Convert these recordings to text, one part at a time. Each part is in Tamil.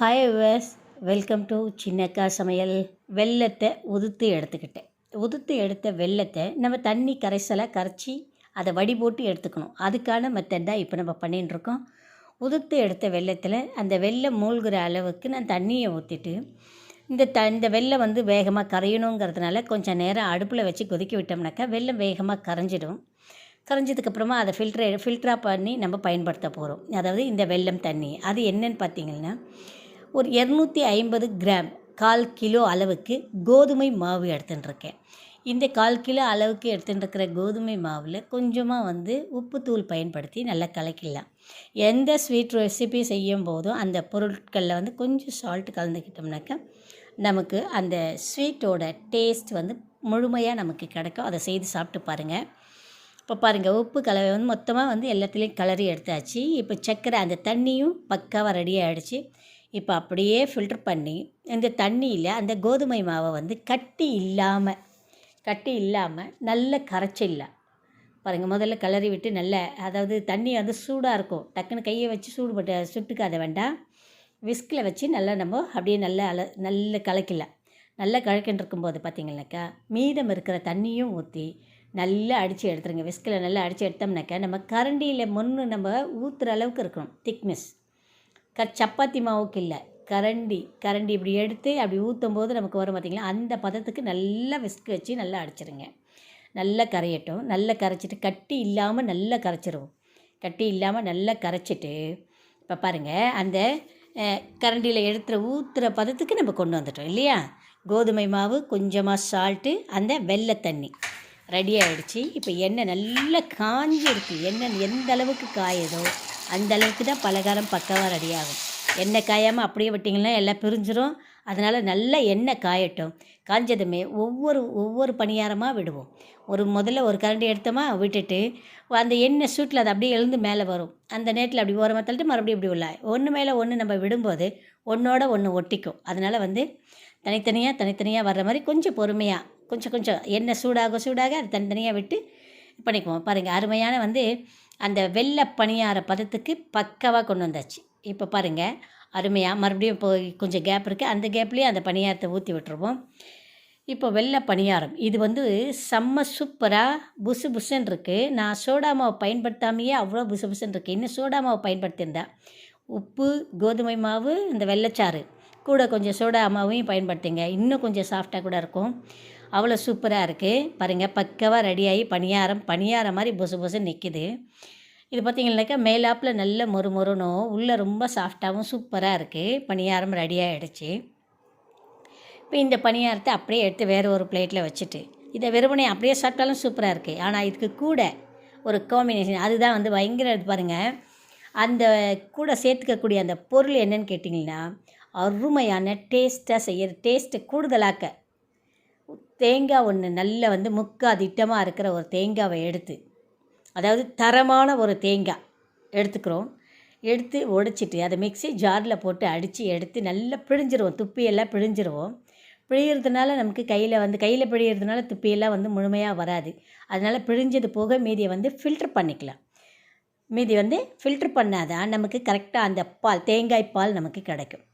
Hi viewers welcome to Chinnakka Samayal வெல்லத்தை உதுத்து எடுத்துக்கிட்டேன். உதுத்து எடுத்த வெள்ளத்தை நம்ம தண்ணி கரைசலாக கரைச்சி அதை வடி போட்டு எடுத்துக்கணும். அதுக்கான மெத்தட் தான் இப்போ நம்ம பண்ணின்னு இருக்கோம். உதுத்து எடுத்த வெள்ளத்தில் அந்த வெள்ளை மூழ்கிற அளவுக்கு நான் தண்ணியை ஊற்றிட்டு இந்த த இந்த வெள்ளம் வந்து வேகமாக கரையணுங்கிறதுனால கொஞ்சம் நேரம் அடுப்பில் வச்சு கொதிக்க விட்டோம்னாக்கா வெல்லம் வேகமாக கரைஞ்சிடும். கரைஞ்சதுக்கப்புறமா அதை ஃபில்ட்ரு ஃபில்டராக பண்ணி நம்ம பயன்படுத்த போகிறோம் அதாவது இந்த வெள்ளம் தண்ணி. அது என்னன்னு பார்த்தீங்கன்னா ஒரு இரநூத்தி ஐம்பது கிராம் கால் கிலோ அளவுக்கு கோதுமை மாவு எடுத்துட்டுருக்கேன். இந்த கால் கிலோ அளவுக்கு எடுத்துட்டுருக்கிற கோதுமை மாவில் கொஞ்சமாக வந்து உப்புத்தூள் பயன்படுத்தி நல்லா கலக்கிடலாம். எந்த ஸ்வீட் ரெசிபி செய்யும் போதும் அந்த பொருட்களில் வந்து கொஞ்சம் சால்ட் கலந்துக்கிட்டோம்னாக்கா நமக்கு அந்த ஸ்வீட்டோட டேஸ்ட் வந்து முழுமையாக நமக்கு கிடைக்கும். அதை செய்து சாப்பிட்டு பாருங்கள் இப்போ பாருங்கள் உப்பு கலவை வந்து மொத்தமாக வந்து எல்லாத்துலேயும் கலரி எடுத்தாச்சு. இப்போ சர்க்கரை அந்த தண்ணியும் பக்காவாக ரெடி ஆகிடுச்சு இப்போ அப்படியே ஃபில்டர் பண்ணி இந்த தண்ணியில் அந்த கோதுமை மாவை வந்து கட்டி இல்லாமல் கட்டி இல்லாமல் நல்ல கரைச்சிடலாம். பாருங்கள் முதல்ல கிளறி விட்டு நல்ல அதாவது தண்ணி வந்து சூடாக இருக்கும். டக்குன்னு கையை வச்சு சூடுபட்டு சுட்டுக்காத வேண்டாம். விஸ்கில் வச்சு நல்லா நம்ம அப்படியே நல்லா அல நல்ல கலக்கிடலாம். நல்லா கலக்கின்னு இருக்கும்போது பார்த்திங்கனாக்கா மீதம் இருக்கிற தண்ணியும் ஊற்றி நல்லா அடித்து எடுத்துருங்க. விஸ்கில் நல்லா அடித்து எடுத்தோம்னாக்கா நம்ம கரண்டியில் முன்னு நம்ம ஊற்றுற அளவுக்கு இருக்கணும். திக்னஸ் க சப்பாத்தி மாவுக்கு இல்லை கரண்டி கரண்டி இப்படி எடுத்து அப்படி ஊற்றும் போது நமக்கு வரும் பார்த்திங்களா அந்த பதத்துக்கு நல்லா விஸ்க் வச்சு நல்லா அடிச்சிருங்க. நல்லா கரையட்டும். நல்லா கரைச்சிட்டு கட்டி இல்லாமல் நல்லா கரைச்சிருவோம் கட்டி இல்லாமல் நல்லா கரைச்சிட்டு இப்போ பாருங்கள் அந்த கரண்டியில் எடுத்துகிற ஊற்றுற பதத்துக்கு நம்ம கொண்டு வந்துட்டோம் இல்லையா? கோதுமை மாவு கொஞ்சமாக சால்ட்டு அந்த வெள்ளை தண்ணி ரெடி ஆகிடுச்சு இப்போ எண்ணெய் நல்லா காஞ்சிருக்கு. எண்ணெய் எந்த அளவுக்கு காயுதோ அந்த அளவுக்கு தான் பலகாரம் பக்கவாக ரெடி ஆகும். எண்ணெய் காயாமல் அப்படியே விட்டிங்கன்னா எல்லாம் பிரிஞ்சிரும். அதனால் நல்லா எண்ணெய் காயட்டும். காஞ்சதுமே ஒவ்வொரு ஒவ்வொரு பணியாரமாக விடுவோம். ஒரு முதல்ல ஒரு கரண்டி எடுத்தோமா விட்டுட்டு அந்த எண்ணெய் சூட்டில் அது அப்படியே எழுந்து மேலே வரும். அந்த நேரத்தில் அப்படி ஓரமாக தள்ளிட்டு மறுபடியும் இப்படி உள்ள ஒன்று மேலே ஒன்று நம்ம விடும்போது ஒன்றோட ஒன்று ஒட்டிக்கும். அதனால் வந்து தனித்தனியாக தனித்தனியாக வர்ற மாதிரி கொஞ்சம் பொறுமையாக கொஞ்சம் கொஞ்சம் எண்ணெய் சூடாக சூடாக அது தனித்தனியாக விட்டு பண்ணிக்குவோம். பாருங்கள் அருமையான வந்து அந்த வெள்ளை பணியார பதத்துக்கு பக்கவாக கொண்டு வந்தாச்சு. இப்போ பாருங்கள் அருமையாக மறுபடியும் இப்போ கொஞ்சம் கேப் இருக்குது அந்த கேப்லேயே அந்த பணியாரத்தை ஊற்றி விட்டுருவோம். இப்போ வெள்ளை பணியாரம். இது வந்து செம்ம சூப்பராக புசு புசுன்னு இருக்குது நான் சோடா மாவை பயன்படுத்தாமையே அவ்வளோ புசு புசுன்னு இருக்குது இன்னும் சோடா மாவை பயன்படுத்தியிருந்தேன் உப்பு கோதுமை மாவு இந்த வெள்ளைச்சாறு. கூட கொஞ்சம் சோடா மாவையும் பயன்படுத்துங்க. இன்னும் கொஞ்சம் சாஃப்டாக கூட இருக்கும். அவ்வளோ சூப்பராக இருக்குது பாருங்கள் பக்கவாக ரெடியாகி பணியாரம் பணியாரம் மாதிரி புசு புசு நிற்கிது இது பார்த்திங்கனாக்கா மேலாப்பில் நல்ல மொறு மொறுனும் உள்ளே ரொம்ப சாஃப்டாகவும் சூப்பராக இருக்குது பணியாரம் ரெடி ஆகிடுச்சு இப்போ இந்த பணியாரத்தை அப்படியே எடுத்து வேறு ஒரு பிளேட்டில் வச்சுட்டு இதை வெறுமனே அப்படியே சாப்பிட்டாலும் சூப்பராக இருக்குது ஆனால் இதுக்கு கூட ஒரு காம்பினேஷன் அதுதான் வந்து பயங்கர பாருங்கள் அந்த கூட சேர்த்துக்கக்கூடிய அந்த பொருள் என்னன்னு கேட்டிங்கன்னா அருமையான டேஸ்ட்டாக செய்கிற டேஸ்ட்டை கூடுதலாக்க. தேங்காய் ஒன்று நல்ல வந்து முக்கா திட்டமாக இருக்கிற ஒரு தேங்காவை எடுத்து அதாவது தரமான ஒரு தேங்காய் எடுத்துக்கிறோம். எடுத்து உடைச்சிட்டு அதை மிக்ஸி ஜாரில் போட்டு அடித்து எடுத்து நல்லா பிழிஞ்சிருவோம். துப்பியெல்லாம் பிழிஞ்சிருவோம். பிழியறதுனால நமக்கு கையில் வந்து கையில் பிழியறதுனால துப்பியெல்லாம் வந்து முழுமையாக வராது. அதனால் பிழிஞ்சது போக மீதியை வந்து ஃபில்ட்ரு பண்ணிக்கலாம். மீதி வந்து ஃபில்ட்ரு பண்ணாதான் நமக்கு கரெக்டாக அந்த பால் தேங்காய் பால் நமக்கு கிடைக்கும்.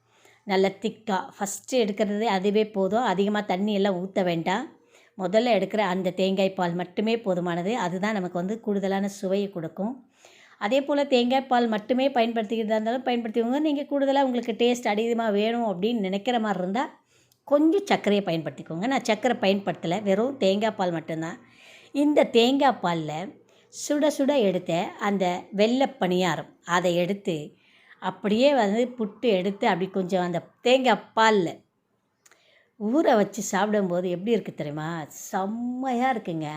நல்ல திக்காக ஃபஸ்ட்டு எடுக்கிறது அதுவே போதும். அதிகமாக தண்ணி எல்லாம் ஊற்ற வேண்டாம். முதல்ல எடுக்கிற அந்த தேங்காய் பால் மட்டுமே போதுமானது. அதுதான் நமக்கு வந்து கூடுதலான சுவையை கொடுக்கும். அதே போல் தேங்காய் பால் மட்டுமே பயன்படுத்திக்கிறதா இருந்தாலும் பயன்படுத்திக்கோங்க. நீங்கள் கூடுதலாக உங்களுக்கு டேஸ்ட் அதிகமாக வேணும் அப்படின்னு நினைக்கிற மாதிரி இருந்தால் கொஞ்சம் சர்க்கரையை பயன்படுத்திக்கோங்க. நான் சர்க்கரை பயன்படுத்தலை. வெறும் தேங்காய் பால் மட்டும்தான். இந்த தேங்காய் பாலில் சுட சுட எடுத்த அந்த வெள்ளை பணியாரம் அதை எடுத்து அப்படியே வந்து புட்டு எடுத்து அப்படி கொஞ்சம் அந்த தேங்காய் பாலில் ஊற வச்சு சாப்பிடும்போது எப்படி இருக்குது தெரியுமா? செம்மையாக இருக்குங்க.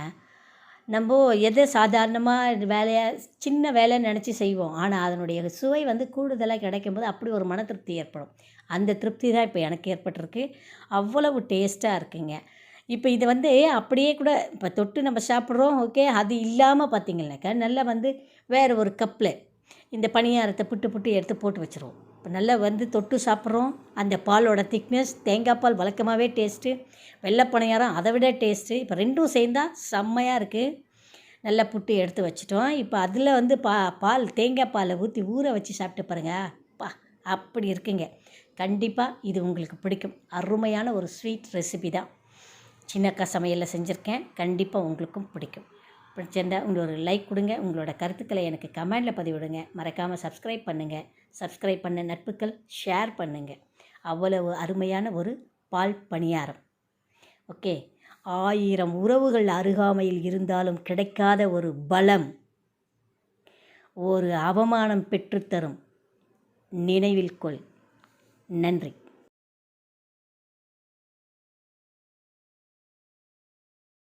நம்ம எதை சாதாரணமாக வேலையாக சின்ன வேலை நினச்சி செய்வோம். ஆனால் அதனுடைய சுவை வந்து கூடுதலாக கிடைக்கும்போது அப்படி ஒரு மன திருப்தி ஏற்படும். அந்த திருப்தி தான் இப்போ எனக்கு ஏற்பட்டிருக்கு. அவ்வளவு டேஸ்ட்டாக இருக்குங்க. இப்போ இது வந்து அப்படியே கூட இப்போ தொட்டு நம்ம சாப்பிட்றோம் ஓகே? அது இல்லாமல் பார்த்திங்கனாக்கா நல்லா வந்து வேறு ஒரு கப்பில் இந்த பணியாரத்தை புட்டு புட்டு எடுத்து போட்டு வச்சுருவோம். இப்போ நல்லா வந்து தொட்டு சாப்பிட்றோம். அந்த பாலோட திக்னஸ் தேங்காய் பால் வழக்கமாகவே டேஸ்ட்டு வெள்ளை பணியாரம் அதை விட டேஸ்ட்டு இப்போ ரெண்டும் சேர்ந்தால் செம்மையாக இருக்குது நல்லா புட்டு எடுத்து வச்சிட்டோம். இப்போ அதில் வந்து பா பால் தேங்காய் பாலை ஊற்றி ஊற வச்சு சாப்பிட்டு பாருங்கள் பா அப்படி இருக்குங்க. கண்டிப்பாக இது உங்களுக்கு பிடிக்கும். அருமையான ஒரு ஸ்வீட் ரெசிபி தான். சின்னக்கா சமையலில் செஞ்சுருக்கேன். கண்டிப்பாக உங்களுக்கும் பிடிக்கும். பிடிச்சிருந்தா உங்களோட ஒரு லைக் கொடுங்க உங்களோட கருத்துக்களை எனக்கு கமெண்டில் பதிவிடுங்க. மறக்காமல் சப்ஸ்கிரைப் பண்ணுங்கள் சப்ஸ்கிரைப் பண்ண நட்புகள் ஷேர் பண்ணுங்கள் அவ்வளவு அருமையான ஒரு பால் பணியாரம். ஓகே ஆயிரம் உறவுகள் அருகாமையில் இருந்தாலும் கிடைக்காத ஒரு பலம் ஒரு அவமானம் பெற்றுத்தரும். நினைவில் கொள். நன்றி.